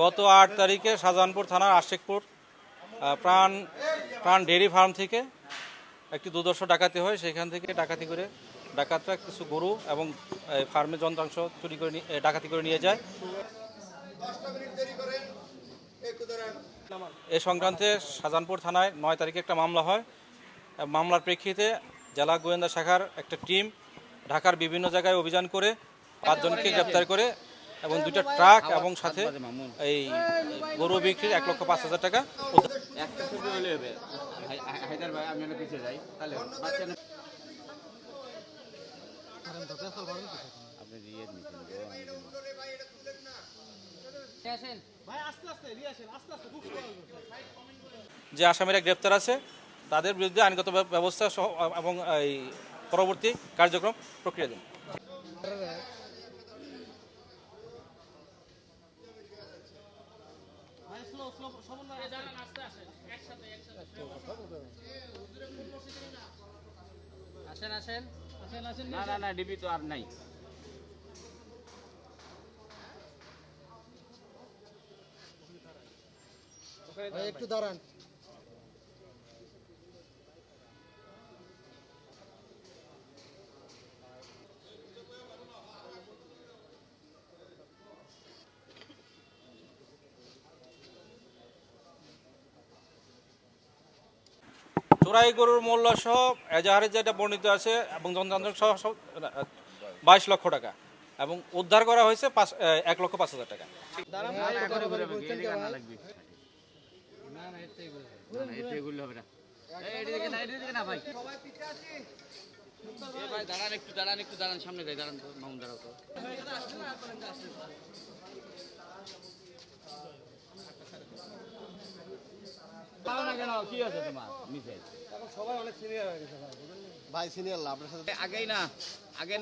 গত আট তারিখে শাহজাহানপুর থানার আশেকপুর প্রাণ প্রাণ ডেয়ারি ফার্ম থেকে একটি দুর্দর্শ ডাকাতি হয়। সেখান থেকে ডাকাতি করে ডাকাতরা কিছু গরু এবং এই, ফার্মের যন্ত্রাংশ চুরি করে ডাকাতি করে নিয়ে যায়। এ সংক্রান্তে শাহজাহানপুর থানায় নয় তারিখে একটা মামলা হয়। মামলার প্রেক্ষিতে জেলা গোয়েন্দা শাখার একটা টিম ঢাকার বিভিন্ন জায়গায় অভিযান করে পাঁচজনকে গ্রেপ্তার করে এবং দুটো ট্রাক এবং সাথে এই গরু বিক্রির এক লক্ষ পাঁচ হাজার টাকা। যে আসামিরা গ্রেপ্তার আছে তাদের বিরুদ্ধে আইনগত ব্যবস্থা সহ এবং এই পরবর্তী কার্যক্রম প্রক্রিয়া দিন। আসেন আসেন। আসেন আসেন না না না ডিবি তো আর নাই। একটু দাঁড়ান। চোরাই গরুর মূল্য সহ এজাহারে যেটা বর্ণিত আছে এবং যন্ত্রাংশ সহ বাইশ লক্ষ টাকা এবং উদ্ধার করা হয়েছে পাঁচ এক লক্ষ পাঁচ হাজার টাকা দাঁড়ান একটু, দাঁড়ান একটু, দাঁড়ান, সামনে যাই, দাঁড়ান দাঁড়াও তো। কি আছে তোমার নিচে? ভাই সিনিয়র আপনার সাথে আগেই না আগে না